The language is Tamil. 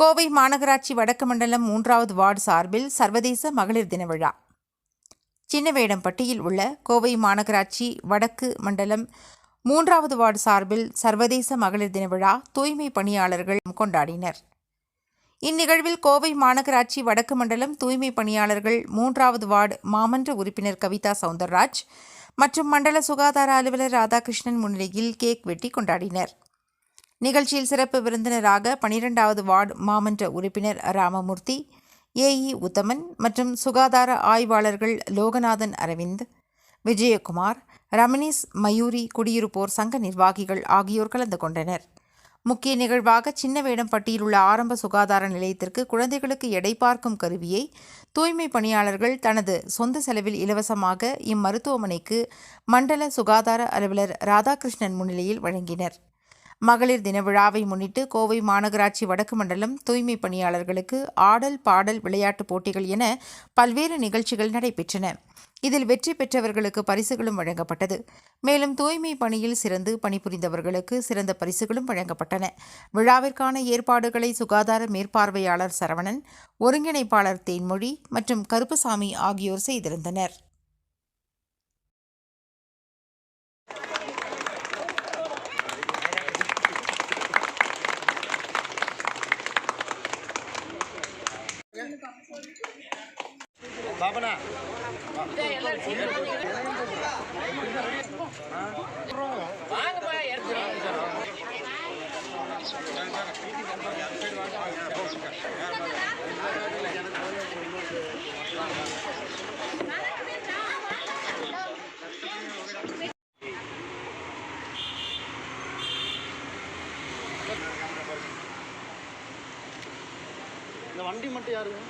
கோவை மாநகராட்சி வடக்கு மண்டலம் மூன்றாவது வார்டு சார்பில் சர்வதேச மகளிர் தின விழா. சின்னவேடம்பட்டியில் உள்ள கோவை மாநகராட்சி வடக்கு மண்டலம் மூன்றாவது வார்டு சார்பில் சர்வதேச மகளிர் தின விழா தூய்மை பணியாளர்கள் கொண்டாடினர். இந்நிகழ்வில் கோவை மாநகராட்சி வடக்கு மண்டலம் தூய்மை பணியாளர்கள் மூன்றாவது வார்டு மாமன்ற உறுப்பினர் கவிதா சவுந்தரராஜ் மற்றும் மண்டல சுகாதார அலுவலர் ராதாகிருஷ்ணன் முன்னிலையில் கேக் வெட்டி கொண்டாடினர். நிகழ்ச்சியில் சிறப்பு விருந்தினராக பனிரெண்டாவது வார்டு மாமன்ற உறுப்பினர் ராமமூர்த்தி ஏஇ உத்தமன் மற்றும் சுகாதார ஆய்வாளர்கள் லோகநாதன் அரவிந்த் விஜயகுமார் ரமணீஸ் மயூரி குடியிருப்போர் சங்க நிர்வாகிகள் ஆகியோர் கலந்து கொண்டனர். முக்கிய நிகழ்வாக சின்னவேடம்பட்டியில் உள்ள ஆரம்ப சுகாதார நிலையத்திற்கு குழந்தைகளுக்கு எடை பார்க்கும் கருவியை தூய்மை பணியாளர்கள் தனது சொந்த செலவில் இலவசமாக இம்மருத்துவமனைக்கு மண்டல சுகாதார அலுவலர் ராதாகிருஷ்ணன் முன்னிலையில் வழங்கினர். மகளிர் தின விழாவை முன்னிட்டு கோவை மாநகராட்சி வடக்கு மண்டலம் தூய்மை பணியாளர்களுக்கு ஆடல் பாடல் விளையாட்டுப் போட்டிகள் என பல்வேறு நிகழ்ச்சிகள் நடைபெற்றன. இதில் வெற்றி பெற்றவர்களுக்கு பரிசுகளும் வழங்கப்பட்டது. மேலும் தூய்மை பணியில் சிறந்து பணிபுரிந்தவர்களுக்கு சிறந்த பரிசுகளும் வழங்கப்பட்டன. விழாவிற்கான ஏற்பாடுகளை சுகாதார மேற்பார்வையாளர் சரவணன் ஒருங்கிணைப்பாளர் தேன்மொழி மற்றும் கருப்புசாமி ஆகியோர் செய்திருந்தனர். பாபனா. இந்த வண்டி மட்டும் யாருங்க